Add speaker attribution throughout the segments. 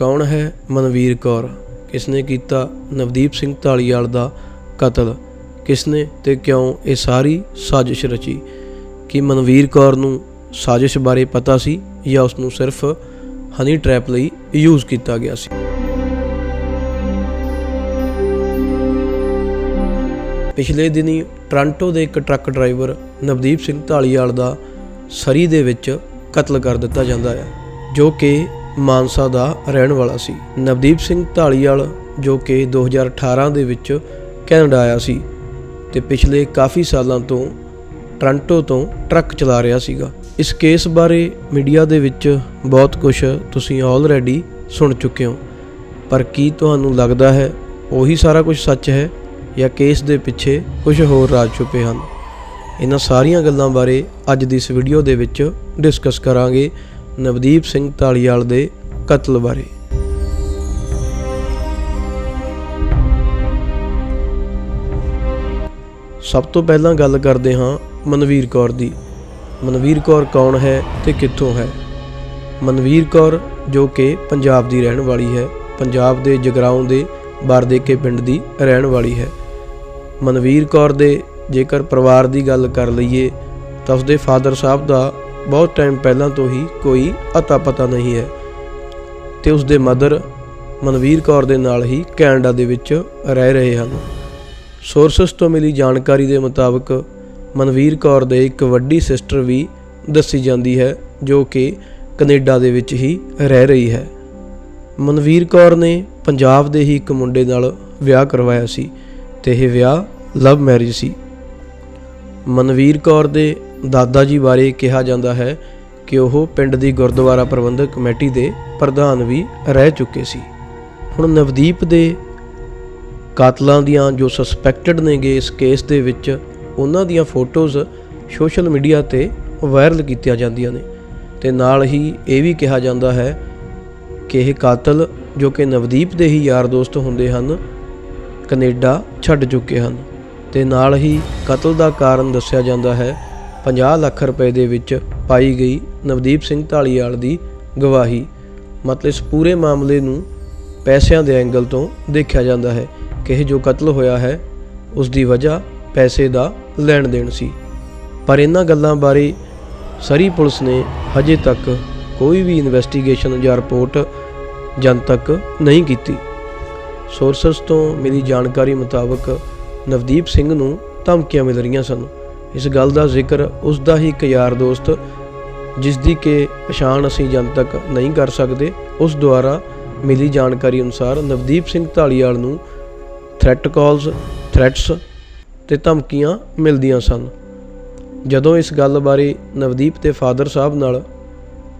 Speaker 1: ਕੌਣ ਹੈ ਮਨਵੀਰ ਕੌਰ? ਕਿਸਨੇ ਕੀਤਾ ਨਵਦੀਪ ਸਿੰਘ ਢਾਲੀਵਾਲ ਦਾ ਕਤਲ? ਕਿਸਨੇ ਤੇ ਕਿਉਂ ਇਹ ਸਾਰੀ ਸਾਜ਼ਿਸ਼ ਰਚੀ? ਕਿ ਮਨਵੀਰ ਕੌਰ ਨੂੰ ਸਾਜ਼ਿਸ਼ ਬਾਰੇ ਪਤਾ ਸੀ ਜਾਂ ਉਸ ਨੂੰ ਸਿਰਫ ਹਨੀ ਟ੍ਰੈਪ ਲਈ ਯੂਜ਼ ਕੀਤਾ ਗਿਆ ਸੀ? ਪਿਛਲੇ ਦਿਨੀ ਟ੍ਰਾਂਟੋ ਦੇ ਇੱਕ ਟਰੱਕ ਡਰਾਈਵਰ ਨਵਦੀਪ ਸਿੰਘ ਢਾਲੀਵਾਲ ਦਾ ਸਰੀ ਦੇ ਵਿੱਚ ਕਤਲ ਕਰ ਦਿੱਤਾ ਜਾਂਦਾ ਹੈ ਜੋ ਕਿ ਮਾਨਸਾ ਦਾ ਰਹਿਣ ਵਾਲਾ ਸੀ। ਨਵਦੀਪ ਸਿੰਘ ਢਾਲੀਵਾਲ ਜੋ ਕਿ 2018 ਦੇ ਵਿੱਚ ਕੈਨੇਡਾ ਆਇਆ ਸੀ ਤੇ ਪਿਛਲੇ ਕਾਫੀ ਸਾਲਾਂ ਤੋਂ ਟ੍ਰਾਂਟੋ ਤੋਂ ਟਰੱਕ ਚਲਾ ਰਿਹਾ ਸੀਗਾ। ਇਸ ਕੇਸ ਬਾਰੇ ਮੀਡੀਆ ਦੇ ਵਿੱਚ ਬਹੁਤ ਕੁਝ ਤੁਸੀਂ ਆਲਰੇਡੀ ਸੁਣ ਚੁੱਕੇ ਹੋ। ਪਰ ਕੀ ਤੁਹਾਨੂੰ ਲੱਗਦਾ ਹੈ, ਉਹੀ ਸਾਰਾ ਕੁਝ ਸੱਚ ਹੈ ਜਾਂ ਕੇਸ ਦੇ ਪਿੱਛੇ ਕੁਝ ਹੋਰ ਰਾਜ ਛੁਪੇ ਹਨ? ਇਹਨਾਂ ਸਾਰੀਆਂ ਗੱਲਾਂ ਬਾਰੇ ਅੱਜ ਦੀ ਇਸ ਵੀਡੀਓ ਦੇ ਵਿੱਚ ਡਿਸਕਸ ਕਰਾਂਗੇ। ਨਵਦੀਪ ਸਿੰਘ ਢਾਲੀਵਾਲ ਦੇ ਕਤਲ ਬਾਰੇ। ਸਭ ਤੋਂ ਪਹਿਲਾਂ ਗੱਲ ਕਰਦੇ ਹਾਂ ਮਨਵੀਰ ਕੌਰ ਦੀ। ਮਨਵੀਰ ਕੌਰ ਕੌਣ ਹੈ ਤੇ ਕਿੱਥੋਂ ਹੈ? ਮਨਵੀਰ ਕੌਰ ਜੋ ਕਿ ਪੰਜਾਬ ਦੀ ਰਹਿਣ ਵਾਲੀ ਹੈ, ਪੰਜਾਬ ਦੇ ਜਗਰਾਉਂ ਦੇ ਬਾਰਦੇਕੇ ਪਿੰਡ ਦੀ ਰਹਿਣ ਵਾਲੀ ਹੈ। ਮਨਵੀਰ ਕੌਰ ਦੇ ਜੇਕਰ ਪਰਿਵਾਰ ਦੀ ਗੱਲ ਕਰ ਲਈਏ ਤਾਂ ਉਸਦੇ ਫਾਦਰ ਸਾਹਿਬ ਦਾ ਬਹੁਤ ਟਾਈਮ ਪਹਿਲਾਂ ਤੋਂ ਹੀ ਕੋਈ ਅਤਾ ਪਤਾ ਨਹੀਂ ਹੈ। ਤੇ ਉਸਦੇ ਮਦਰ ਮਨਵੀਰ ਕੌਰ ਦੇ ਨਾਲ ਹੀ ਕੈਨੇਡਾ ਦੇ ਵਿੱਚ ਰਹਿ ਰਹੇ ਹਨ। ਸੋਰਸਸ ਤੋਂ ਮਿਲੀ ਜਾਣਕਾਰੀ ਦੇ ਮੁਤਾਬਕ ਮਨਵੀਰ ਕੌਰ ਦੇ ਇੱਕ ਵੱਡੀ ਸਿਸਟਰ ਵੀ ਦੱਸੀ ਜਾਂਦੀ ਹੈ, ਜੋ ਕਿ ਕੈਨੇਡਾ ਦੇ ਵਿੱਚ ਹੀ ਰਹਿ ਰਹੀ ਹੈ। ਮਨਵੀਰ ਕੌਰ ਨੇ ਪੰਜਾਬ ਦੇ ਹੀ ਇੱਕ ਮੁੰਡੇ ਨਾਲ ਵਿਆਹ ਕਰਵਾਇਆ ਸੀ ਤੇ ਇਹ ਵਿਆਹ ਲਵ ਮੈਰਿਜ ਸੀ। ਮਨਵੀਰ ਕੌਰ ਦੇ ਦਾਦਾ ਜੀ ਬਾਰੇ ਕਿਹਾ ਜਾਂਦਾ ਹੈ ਕਿ ਉਹ ਪਿੰਡ ਦੀ ਗੁਰਦੁਆਰਾ ਪ੍ਰਬੰਧਕ ਕਮੇਟੀ ਦੇ ਪ੍ਰਧਾਨ ਵੀ ਰਹਿ ਚੁੱਕੇ ਸੀ। ਹੁਣ ਨਵਦੀਪ ਦੇ ਕਾਤਲਾਂ ਦੀਆਂ ਜੋ ਸਸਪੈਕਟਡ ਨੇਗੇ ਇਸ ਕੇਸ ਦੇ ਵਿੱਚ, ਉਹਨਾਂ ਦੀਆਂ ਫੋਟੋਜ਼ ਸੋਸ਼ਲ ਮੀਡੀਆ ਤੇ ਵਾਇਰਲ ਕੀਤੀਆਂ ਜਾਂਦੀਆਂ ਨੇ ਤੇ ਨਾਲ ਹੀ ਇਹ ਵੀ ਕਿਹਾ ਜਾਂਦਾ ਹੈ ਕਿ ਇਹ ਕਾਤਲ ਜੋ ਕਿ ਨਵਦੀਪ ਦੇ ਹੀ ਯਾਰ ਦੋਸਤ ਹੁੰਦੇ ਹਨ, ਕੈਨੇਡਾ ਛੱਡ ਚੁੱਕੇ ਹਨ ਤੇ ਨਾਲ ਹੀ ਕਤਲ ਦਾ ਕਾਰਨ ਦੱਸਿਆ ਜਾਂਦਾ ਹੈ 50 ਲੱਖ ਰੁਪਏ ਦੇ ਵਿੱਚ ਪਾਈ ਗਈ ਨਵਦੀਪ ਸਿੰਘ ਢਾਲੀਵਾਲ ਦੀ ਗਵਾਹੀ। ਮਤਲਬ ਇਸ ਪੂਰੇ ਮਾਮਲੇ ਨੂੰ ਪੈਸਿਆਂ ਦੇ ਐਂਗਲ ਤੋਂ ਦੇਖਿਆ ਜਾਂਦਾ ਹੈ ਕਿ ਇਹ ਜੋ ਕਤਲ ਹੋਇਆ ਹੈ, ਉਸ ਦੀ ਵਜ੍ਹਾ ਪੈਸੇ ਦਾ ਲੈਣ ਦੇਣ ਸੀ। ਪਰ ਇਹਨਾਂ ਗੱਲਾਂ ਬਾਰੇ ਸਰੀ ਪੁਲਿਸ ਨੇ ਹਜੇ ਤੱਕ ਕੋਈ ਵੀ ਇਨਵੈਸਟੀਗੇਸ਼ਨ ਜਾਂ ਰਿਪੋਰਟ ਜਨਤਕ ਨਹੀਂ ਕੀਤੀ। ਸੋਰਸਸ ਤੋਂ ਮਿਲੀ ਜਾਣਕਾਰੀ ਮੁਤਾਬਕ ਨਵਦੀਪ ਸਿੰਘ ਨੂੰ ਧਮਕੀਆਂ ਮਿਲ ਰਹੀਆਂ ਸਨ। ਇਸ ਗੱਲ ਦਾ ਜ਼ਿਕਰ ਉਸ ਦਾ ਹੀ ਇੱਕ ਯਾਰ ਦੋਸਤ, ਜਿਸ ਦੀ ਕਿ ਪਛਾਣ ਅਸੀਂ ਜਨ ਤੱਕ ਨਹੀਂ ਕਰ ਸਕਦੇ, ਉਸ ਦੁਆਰਾ ਮਿਲੀ ਜਾਣਕਾਰੀ ਅਨੁਸਾਰ ਨਵਦੀਪ ਸਿੰਘ ਢਾਲੀਵਾਲ ਨੂੰ ਥ੍ਰੈਟ ਕਾਲਸ ਥ੍ਰੈਟਸ ਤੇ ਧਮਕੀਆਂ ਮਿਲਦੀਆਂ ਸਨ। ਜਦੋਂ ਇਸ ਗੱਲ ਬਾਰੇ ਨਵਦੀਪ ਦੇ ਫਾਦਰ ਸਾਹਿਬ ਨਾਲ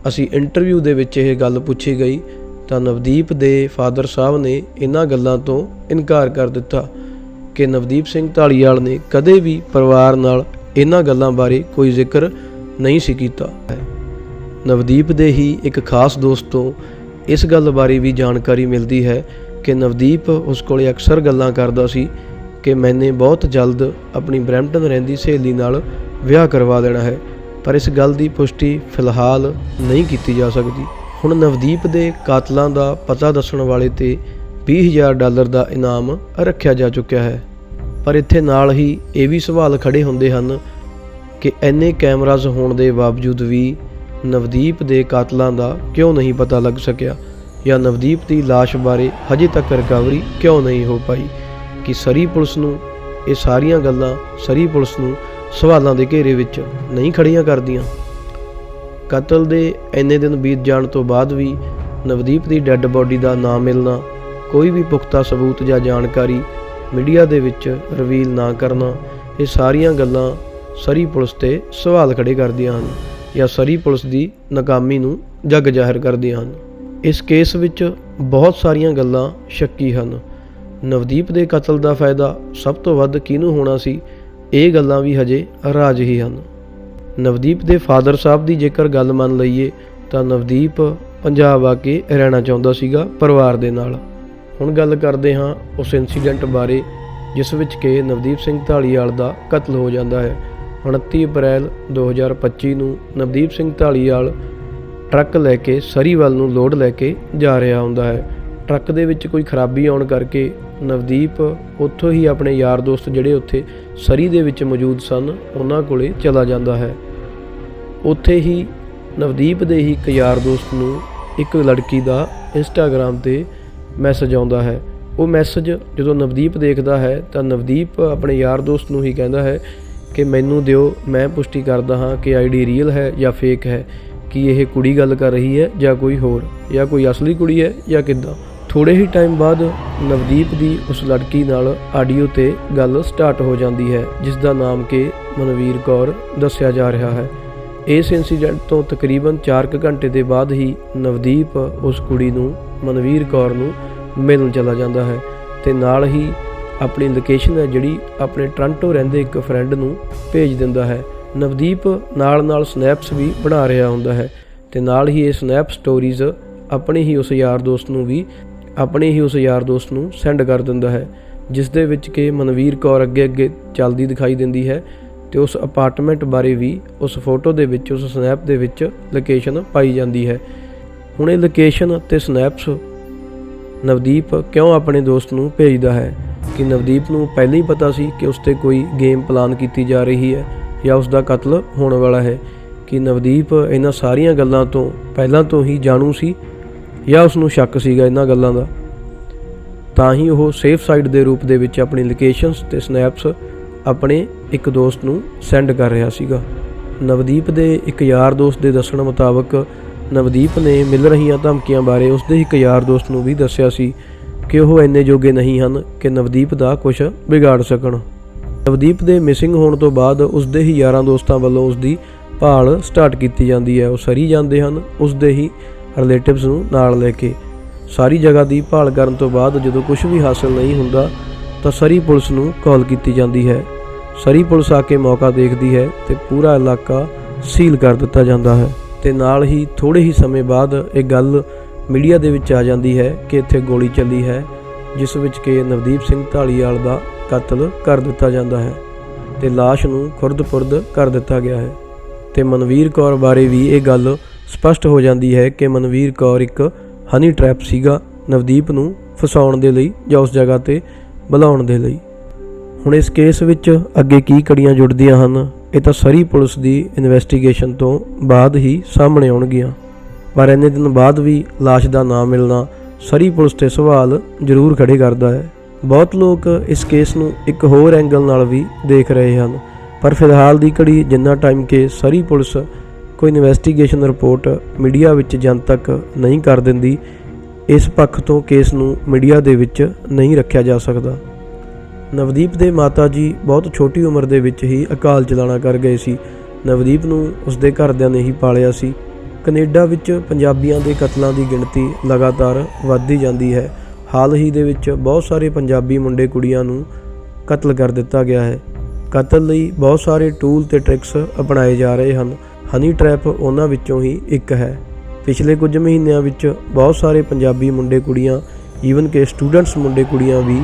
Speaker 1: ਅਸੀਂ ਇੰਟਰਵਿਊ ਦੇ ਵਿੱਚ ਇਹ ਗੱਲ ਪੁੱਛੀ ਗਈ, ਤਾਂ ਨਵਦੀਪ ਦੇ ਫਾਦਰ ਸਾਹਿਬ ਨੇ ਇਹਨਾਂ ਗੱਲਾਂ ਤੋਂ ਇਨਕਾਰ ਕਰ ਦਿੱਤਾ ਕਿ ਨਵਦੀਪ ਸਿੰਘ ਢਾਲੀਵਾਲ ਨੇ ਕਦੇ ਵੀ ਪਰਿਵਾਰ ਨਾਲ ਇਹਨਾਂ ਗੱਲਾਂ ਬਾਰੇ ਕੋਈ ਜ਼ਿਕਰ ਨਹੀਂ ਸੀ ਕੀਤਾ। ਨਵਦੀਪ ਦੇ ਹੀ ਇੱਕ ਖਾਸ ਦੋਸਤ ਤੋਂ ਇਸ ਗੱਲ ਬਾਰੇ ਵੀ ਜਾਣਕਾਰੀ ਮਿਲਦੀ ਹੈ ਕਿ ਨਵਦੀਪ ਉਸ ਕੋਲੇ ਅਕਸਰ ਗੱਲਾਂ ਕਰਦਾ ਸੀ ਕਿ ਮੈਨੇ ਬਹੁਤ ਜਲਦ ਆਪਣੀ ਬਰੈਂਪਟਨ ਰਹਿੰਦੀ ਸਹੇਲੀ ਨਾਲ ਵਿਆਹ ਕਰਵਾ ਦੇਣਾ ਹੈ, ਪਰ ਇਸ ਗੱਲ ਦੀ ਪੁਸ਼ਟੀ ਫਿਲਹਾਲ ਨਹੀਂ ਕੀਤੀ ਜਾ ਸਕਦੀ। ਹੁਣ ਨਵਦੀਪ ਦੇ ਕਾਤਲਾਂ ਦਾ ਪਤਾ ਦੱਸਣ ਵਾਲੇ ਤੇ 20000 ਡਾਲਰ ਦਾ ਇਨਾਮ ਰੱਖਿਆ ਜਾ ਚੁੱਕਿਆ ਹੈ। ਪਰ ਇੱਥੇ ਨਾਲ ਹੀ ਇਹ ਵੀ ਸਵਾਲ ਖੜੇ ਹੁੰਦੇ ਹਨ ਕਿ ਐਨੇ ਕੈਮਰਾਜ਼ ਹੋਣ ਦੇ ਬਾਵਜੂਦ ਵੀ ਨਵਦੀਪ ਦੇ ਕਾਤਲਾਂ ਦਾ ਕਿਉਂ ਨਹੀਂ ਪਤਾ ਲੱਗ ਸਕਿਆ? ਜਾਂ ਨਵਦੀਪ ਦੀ ਲਾਸ਼ ਬਾਰੇ ਹਜੇ ਤੱਕ ਰਿਕਵਰੀ ਕਿਉਂ ਨਹੀਂ ਹੋ ਪਾਈ? ਕਿ ਸਰੀ ਪੁਲਿਸ ਨੂੰ ਇਹ ਸਾਰੀਆਂ ਗੱਲਾਂ ਸਰੀ ਪੁਲਿਸ ਨੂੰ ਸਵਾਲਾਂ ਦੇ ਘੇਰੇ ਵਿੱਚ ਨਹੀਂ ਖੜੀਆਂ ਕਰਦੀਆਂ? ਕਤਲ ਦੇ ਇੰਨੇ ਦਿਨ ਬੀਤ ਜਾਣ ਤੋਂ ਬਾਅਦ ਵੀ ਨਵਦੀਪ ਦੀ ਡੈੱਡ ਬੋਡੀ ਦਾ ਨਾ ਮਿਲਣਾ ਕੋਈ ਵੀ ਪੁਖਤਾ ਸਬੂਤ ਜਾਂ ਜਾਣਕਾਰੀ ਮੀਡੀਆ ਦੇ ਵਿੱਚ ਰਿਵੀਲ ਨਾ ਕਰਨਾ, ਇਹ ਸਾਰੀਆਂ ਗੱਲਾਂ ਸਰੀ ਪੁਲਿਸ ਤੇ ਸਵਾਲ ਖੜੇ ਕਰਦੀਆਂ ਹਨ ਜਾਂ ਸਰੀ ਪੁਲਿਸ ਦੀ ਨਾਕਾਮੀ ਨੂੰ ਜੱਗ ਜ਼ਾਹਿਰ ਕਰਦੀਆਂ ਹਨ। ਇਸ ਕੇਸ ਵਿੱਚ ਬਹੁਤ ਸਾਰੀਆਂ ਗੱਲਾਂ ਸ਼ੱਕੀ ਹਨ। ਨਵਦੀਪ ਦੇ ਕਤਲ ਦਾ ਫਾਇਦਾ ਸਭ ਤੋਂ ਵੱਧ ਕਿਹਨੂੰ ਹੋਣਾ ਸੀ, ਇਹ ਗੱਲਾਂ ਵੀ ਹਜੇ ਰਾਜ ਹੀ ਹਨ। ਨਵਦੀਪ ਦੇ ਫਾਦਰ ਸਾਹਿਬ ਦੀ ਜੇਕਰ ਗੱਲ ਮੰਨ ਲਈਏ ਤਾਂ ਨਵਦੀਪ ਪੰਜਾਬ ਆ ਕੇ ਰਹਿਣਾ ਚਾਹੁੰਦਾ ਸੀਗਾ ਪਰਿਵਾਰ ਦੇ ਨਾਲ। ਹੁਣ ਗੱਲ ਕਰਦੇ ਹਾਂ ਉਸ ਇਨਸੀਡੈਂਟ ਬਾਰੇ, ਜਿਸ ਵਿੱਚ ਕਿ ਨਵਦੀਪ ਸਿੰਘ ਢਾਲੀਵਾਲ ਦਾ ਕਤਲ ਹੋ ਜਾਂਦਾ ਹੈ। 29 ਅਪ੍ਰੈਲ 2025 ਨੂੰ ਨਵਦੀਪ ਸਿੰਘ ਢਾਲੀਵਾਲ ਟਰੱਕ ਲੈ ਕੇ ਸਰੀ ਵੱਲ ਨੂੰ ਲੋਡ ਲੈ ਕੇ ਜਾ ਰਿਹਾ ਹੁੰਦਾ ਹੈ। ਟਰੱਕ ਦੇ ਵਿੱਚ ਕੋਈ ਖਰਾਬੀ ਆਉਣ ਕਰਕੇ ਨਵਦੀਪ ਉੱਥੋਂ ਹੀ ਆਪਣੇ ਯਾਰ ਦੋਸਤ ਜਿਹੜੇ ਉੱਥੇ ਸਰੀ ਦੇ ਵਿੱਚ ਮੌਜੂਦ ਸਨ, ਉਹਨਾਂ ਕੋਲੇ ਚਲਾ ਜਾਂਦਾ ਹੈ। ਉੱਥੇ ਹੀ ਨਵਦੀਪ ਦੇ ਹੀ ਇੱਕ ਯਾਰ ਦੋਸਤ ਨੂੰ ਇੱਕ ਲੜਕੀ ਦਾ ਇੰਸਟਾਗ੍ਰam ਤੇ ਮੈਸੇਜ ਆਉਂਦਾ ਹੈ। ਉਹ ਮੈਸੇਜ ਜਦੋਂ ਨਵਦੀਪ ਦੇਖਦਾ ਹੈ ਤਾਂ ਨਵਦੀਪ ਆਪਣੇ ਯਾਰ ਦੋਸਤ ਨੂੰ ਹੀ ਕਹਿੰਦਾ ਹੈ ਕਿ ਮੈਨੂੰ ਦਿਓ, ਮੈਂ ਪੁਸ਼ਟੀ ਕਰਦਾ ਹਾਂ ਕਿ ਆਈਡੀ ਰੀਅਲ ਹੈ ਜਾਂ ਫੇਕ ਹੈ, ਕਿ ਇਹ ਕੁੜੀ ਗੱਲ ਕਰ ਰਹੀ ਹੈ ਜਾਂ ਕੋਈ ਹੋਰ, ਜਾਂ ਕੋਈ ਅਸਲੀ ਕੁੜੀ ਹੈ ਜਾਂ ਕਿੱਦਾਂ। ਥੋੜੇ ਹੀ ਟਾਈਮ ਬਾਅਦ ਨਵਦੀਪ ਦੀ ਉਸ ਲੜਕੀ ਨਾਲ ਆਡੀਓ ਤੇ ਗੱਲ ਸਟਾਰਟ ਹੋ ਜਾਂਦੀ ਹੈ, ਜਿਸ ਦਾ ਨਾਮ ਕਿ ਮਨਵੀਰ ਕੌਰ ਦੱਸਿਆ ਜਾ ਰਿਹਾ ਹੈ। ਇਸ ਇਨਸੀਡੈਂਟ ਤੋਂ ਤਕਰੀਬਨ 4 ਕੁ ਘੰਟੇ ਦੇ ਬਾਅਦ ਹੀ ਨਵਦੀਪ ਉਸ ਕੁੜੀ ਨੂੰ ਮਨਵੀਰ ਕੌਰ ਨੂੰ ਮਿਲਣ ਚਲਾ ਜਾਂਦਾ ਹੈ ਤੇ ਨਾਲ ਹੀ ਆਪਣੀ ਲੋਕੇਸ਼ਨ ਹੈ ਜਿਹੜੀ ਆਪਣੇ ਟ੍ਰਾਂਟੋ ਰਹਿੰਦੇ ਇੱਕ ਫਰੈਂਡ ਨੂੰ ਭੇਜ ਦਿੰਦਾ ਹੈ। ਨਵਦੀਪ ਨਾਲ ਨਾਲ ਸਨੈਪਸ ਵੀ ਬਣਾ ਰਿਹਾ ਹੁੰਦਾ ਹੈ ਤੇ ਨਾਲ ਹੀ ਇਹ ਸਨੈਪ ਸਟੋਰੀਜ਼ ਆਪਣੇ ਹੀ ਉਸ ਯਾਰ ਦੋਸਤ ਨੂੰ ਵੀ ਆਪਣੇ ਹੀ ਉਸ ਯਾਰ ਦੋਸਤ ਨੂੰ ਸੈਂਡ ਕਰ ਦਿੰਦਾ ਹੈ ਜਿਸ ਦੇ ਵਿੱਚ ਕਿ ਮਨਵੀਰ ਕੌਰ ਅੱਗੇ ਅੱਗੇ ਚੱਲਦੀ ਦਿਖਾਈ ਦਿੰਦੀ ਹੈ ਤੇ ਉਸ ਅਪਾਰਟਮੈਂਟ ਬਾਰੇ ਵੀ ਉਸ ਫੋਟੋ ਦੇ ਵਿੱਚ, ਉਸ ਸਨੈਪ ਦੇ ਵਿੱਚ ਲੋਕੇਸ਼ਨ ਪਾਈ ਜਾਂਦੀ ਹੈ। ਹੁਣ ਇਹ ਲੋਕੇਸ਼ਨ ਤੇ ਸਨੈਪਸ ਨਵਦੀਪ ਕਿਉਂ ਆਪਣੇ ਦੋਸਤ ਨੂੰ ਭੇਜਦਾ ਹੈ? ਕਿ ਨਵਦੀਪ ਨੂੰ ਪਹਿਲਾਂ ਹੀ ਪਤਾ ਸੀ ਕਿ ਉਸ ਤੇ ਕੋਈ ਗੇਮ ਪਲਾਨ ਕੀਤੀ ਜਾ ਰਹੀ ਹੈ ਜਾਂ ਉਸ ਦਾ ਕਤਲ ਹੋਣ ਵਾਲਾ ਹੈ, ਕਿ ਨਵਦੀਪ ਇਹਨਾਂ ਸਾਰੀਆਂ ਗੱਲਾਂ ਤੋਂ ਪਹਿਲਾਂ ਤੋਂ ਹੀ ਜਾਣੂ ਸੀ ਜਾਂ ਉਸ ਨੂੰ ਸ਼ੱਕ ਸੀਗਾ ਇਹਨਾਂ ਗੱਲਾਂ ਦਾ? ਤਾਂ ਹੀ ਉਹ ਸੇਫ ਸਾਈਡ ਦੇ ਰੂਪ ਦੇ ਵਿੱਚ ਆਪਣੀ ਲੋਕੇਸ਼ਨਸ ਤੇ ਸਨੈਪਸ ਆਪਣੇ ਇੱਕ ਦੋਸਤ ਨੂੰ ਸੈਂਡ ਕਰ ਰਿਹਾ ਸੀਗਾ। ਨਵਦੀਪ ਦੇ ਇੱਕ ਯਾਰ ਦੋਸਤ ਦੇ ਦੱਸਣ ਮੁਤਾਬਕ ਨਵਦੀਪ ਨੇ ਮਿਲ ਰਹੀਆਂ ਧਮਕੀਆਂ ਬਾਰੇ ਉਸਦੇ ਇੱਕ ਯਾਰ ਦੋਸਤ ਨੂੰ ਵੀ ਦੱਸਿਆ ਸੀ ਕਿ ਉਹ ਇੰਨੇ ਜੋਗੇ ਨਹੀਂ ਹਨ ਕਿ ਨਵਦੀਪ ਦਾ ਕੁਝ ਵਿਗਾੜ ਸਕਣ। ਨਵਦੀਪ ਦੇ ਮਿਸਿੰਗ ਹੋਣ ਤੋਂ ਬਾਅਦ ਉਸਦੇ ਹੀ ਯਾਰਾਂ ਦੋਸਤਾਂ ਵੱਲੋਂ ਉਸਦੀ ਭਾਲ ਸਟਾਰਟ ਕੀਤੀ ਜਾਂਦੀ ਹੈ। ਉਹ ਸਰੀ ਜਾਂਦੇ ਹਨ, ਉਸਦੇ ਹੀ ਰਿਲੇਟਿਵਸ ਨੂੰ ਨਾਲ ਲੈ ਕੇ। ਸਾਰੀ ਜਗ੍ਹਾ ਦੀ ਭਾਲ ਕਰਨ ਤੋਂ ਬਾਅਦ ਜਦੋਂ ਕੁਝ ਵੀ ਹਾਸਲ ਨਹੀਂ ਹੁੰਦਾ, ਤਾਂ ਸਰੀ ਪੁਲਿਸ ਨੂੰ ਕਾਲ ਕੀਤੀ ਜਾਂਦੀ ਹੈ। ਸਰੀ ਪੁਲਿਸ ਆ ਕੇ ਮੌਕਾ ਦੇਖਦੀ ਹੈ ਤੇ ਪੂਰਾ ਇਲਾਕਾ ਸੀਲ ਕਰ ਦਿੱਤਾ ਜਾਂਦਾ ਹੈ। ਤੇ ਨਾਲ ਹੀ ਥੋੜੇ ਹੀ ਸਮੇਂ ਬਾਅਦ ਇਹ ਗੱਲ ਮੀਡੀਆ ਦੇ ਵਿੱਚ ਆ ਜਾਂਦੀ ਹੈ ਕਿ ਇੱਥੇ ਗੋਲੀ ਚੱਲੀ ਹੈ, ਜਿਸ ਵਿੱਚ ਕਿ ਨਵਦੀਪ ਸਿੰਘ ਢਾਲੀਵਾਲ ਦਾ ਕਤਲ ਕਰ ਦਿੱਤਾ ਜਾਂਦਾ ਹੈ ਤੇ ਲਾਸ਼ ਨੂੰ ਖੁਰਦ-ਪੁਰਦ ਕਰ ਦਿੱਤਾ ਗਿਆ ਹੈ। ਤੇ ਮਨਵੀਰ ਕੌਰ ਬਾਰੇ ਵੀ ਇਹ ਗੱਲ ਸਪਸ਼ਟ ਹੋ ਜਾਂਦੀ ਹੈ ਕਿ ਮਨਵੀਰ ਕੌਰ ਇੱਕ ਹਨੀ ਟ੍ਰੈਪ ਸੀਗਾ ਨਵਦੀਪ ਨੂੰ ਫਸਾਉਣ ਦੇ ਲਈ ਜਾਂ ਉਸ ਜਗ੍ਹਾ ਤੇ ਬੁਲਾਉਣ ਦੇ ਲਈ। ਹੁਣ ਇਸ ਕੇਸ ਵਿੱਚ ਅੱਗੇ ਕੀ ਕੜੀਆਂ ਜੁੜਦੀਆਂ ਹਨ ਇਹ ਤਾਂ ਸਰੀ ਪੁਲਿਸ ਦੀ ਇਨਵੈਸਟੀਗੇਸ਼ਨ ਤੋਂ ਬਾਅਦ ਹੀ ਸਾਹਮਣੇ ਆਉਣਗੀਆਂ। ਪਰ ਇੰਨੇ ਦਿਨ ਬਾਅਦ ਵੀ ਲਾਸ਼ ਦਾ ਨਾਮ ਮਿਲਣਾ ਸਰੀ ਪੁਲਿਸ ਤੇ ਸਵਾਲ ਜ਼ਰੂਰ ਖੜੇ ਕਰਦਾ ਹੈ। ਬਹੁਤ ਲੋਕ ਇਸ ਕੇਸ ਨੂੰ ਇੱਕ ਹੋਰ ਐਂਗਲ ਨਾਲ ਵੀ ਦੇਖ ਰਹੇ ਹਨ। ਪਰ ਫਿਲਹਾਲ ਦੀ ਘੜੀ ਜਿੰਨਾ ਟਾਈਮ ਕਿ ਸਰੀ ਪੁਲਿਸ ਕੋਈ ਇਨਵੈਸਟੀਗੇਸ਼ਨ ਰਿਪੋਰਟ ਮੀਡੀਆ ਵਿੱਚ ਜਨ ਤੱਕ ਨਹੀਂ ਕਰ ਦਿੰਦੀ, ਇਸ ਪੱਖ ਤੋਂ ਕੇਸ ਨੂੰ ਮੀਡੀਆ ਦੇ ਵਿੱਚ ਨਹੀਂ ਰੱਖਿਆ ਜਾ ਸਕਦਾ। ਨਵਦੀਪ ਦੇ ਮਾਤਾ ਜੀ ਬਹੁਤ ਛੋਟੀ ਉਮਰ ਦੇ ਵਿੱਚ ਹੀ ਅਕਾਲ ਚਲਾਣਾ ਕਰ ਗਏ ਸੀ। ਨਵਦੀਪ ਨੂੰ ਉਸਦੇ ਘਰਦਿਆਂ ਨੇ ਹੀ ਪਾਲਿਆ ਸੀ। ਕੈਨੇਡਾ ਵਿੱਚ ਪੰਜਾਬੀਆਂ ਦੇ ਕਤਲਾਂ ਦੀ ਗਿਣਤੀ ਲਗਾਤਾਰ ਵੱਧਦੀ ਜਾਂਦੀ ਹੈ। ਹਾਲ ਹੀ ਦੇ ਵਿੱਚ ਬਹੁਤ ਸਾਰੇ ਪੰਜਾਬੀ ਮੁੰਡੇ ਕੁੜੀਆਂ ਨੂੰ ਕਤਲ ਕਰ ਦਿੱਤਾ ਗਿਆ ਹੈ। ਕਤਲ ਲਈ ਬਹੁਤ ਸਾਰੇ ਟੂਲ ਤੇ ਟ੍ਰਿਕਸ ਅਪਣਾਏ ਜਾ ਰਹੇ ਹਨ। ਹਨੀ ਟ੍ਰੈਪ ਉਹਨਾਂ ਵਿੱਚੋਂ ਹੀ ਇੱਕ ਹੈ। ਪਿਛਲੇ ਕੁਝ ਮਹੀਨਿਆਂ ਵਿੱਚ ਬਹੁਤ ਸਾਰੇ ਪੰਜਾਬੀ ਮੁੰਡੇ ਕੁੜੀਆਂ ਈਵਨ ਕਿ ਸਟੂਡੈਂਟਸ ਮੁੰਡੇ ਕੁੜੀਆਂ ਵੀ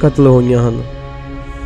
Speaker 1: ਕਤਲ ਹੋਈਆਂ ਹਨ।